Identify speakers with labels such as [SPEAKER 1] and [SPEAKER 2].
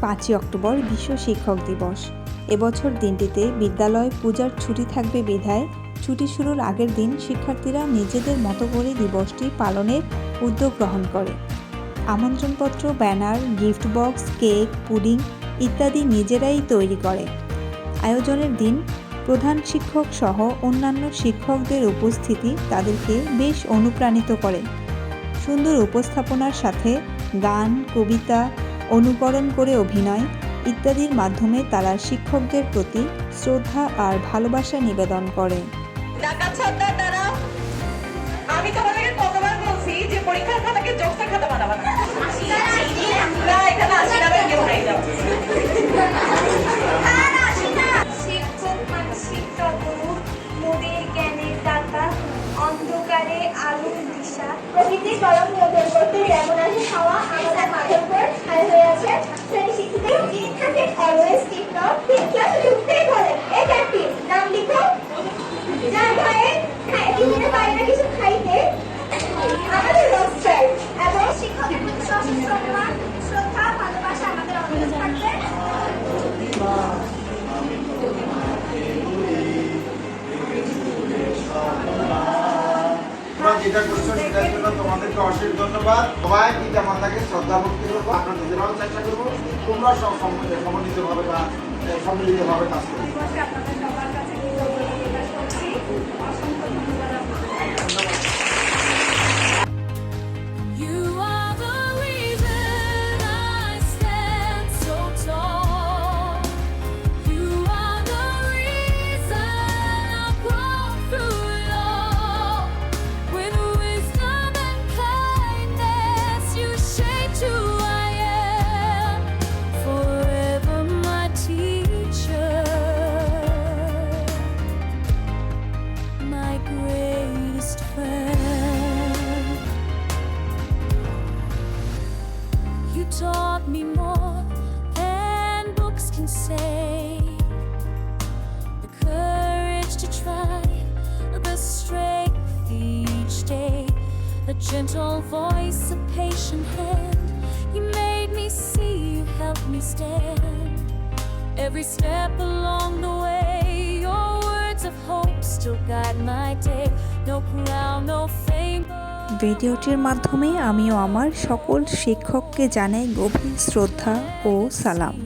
[SPEAKER 1] পাঁচই অক্টোবর বিশ্ব শিক্ষক দিবস। এবছর দিনটিতে বিদ্যালয় পূজার ছুটি থাকবে বিধায়। ছুটি শুরুর আগের দিন শিক্ষার্থীরা নিজেদের মতো করে দিবসটি পালনের উদ্যোগ গ্রহণ করে। আমন্ত্রণপত্র, banner, gift box, cake, pudding ইত্যাদি নিজেরাই তৈরি করে। আয়োজনের দিন প্রধান শিক্ষক সহ অন্যান্য শিক্ষকদের উপস্থিতি তাদেরকে বেশ অনুপ্রাণিত করে। সুন্দর উপস্থাপনার সাথে গান, কবিতা অনুকরণ করে অভিনয় ইত্যাদির মাধ্যমে তারা শিক্ষকদের প্রতি শ্রদ্ধা আর ভালোবাসা নিবেদন করে।
[SPEAKER 2] ডাকাত সর্দার দ্বারা আমি তোমাদেরকে কতবার বলছি যে পরীক্ষার খাতাকে জোকসের খাতা বানাবা না? না এখানে আসি না কেউ নাই যাও।
[SPEAKER 3] শিক্ষক মানসিক তপরূপ মোদের জ্ঞানের দাতা অন্ধকারে আলোর দিশা।
[SPEAKER 4] যেটা করছ সেটার জন্য তোমাদেরকে অশেষ ধন্যবাদ সবাই পিতা মাতাকে শ্রদ্ধা ভক্তি করব। আমরা নিজেরাও চেষ্টা তোমরা সব সমন্বিতভাবে বা সম্মিলিতভাবে কাজ করব।
[SPEAKER 5] 啊！Gentle voice, a patient hand. You made me see, you helped me stand. Every step along the way, your words of hope still guide my day. No crown, no fame.
[SPEAKER 1] ভিডিওটির মাধ্যমে আমিও আমার সকল শিক্ষককে জানাই গভীর শ্রদ্ধা ও সালাম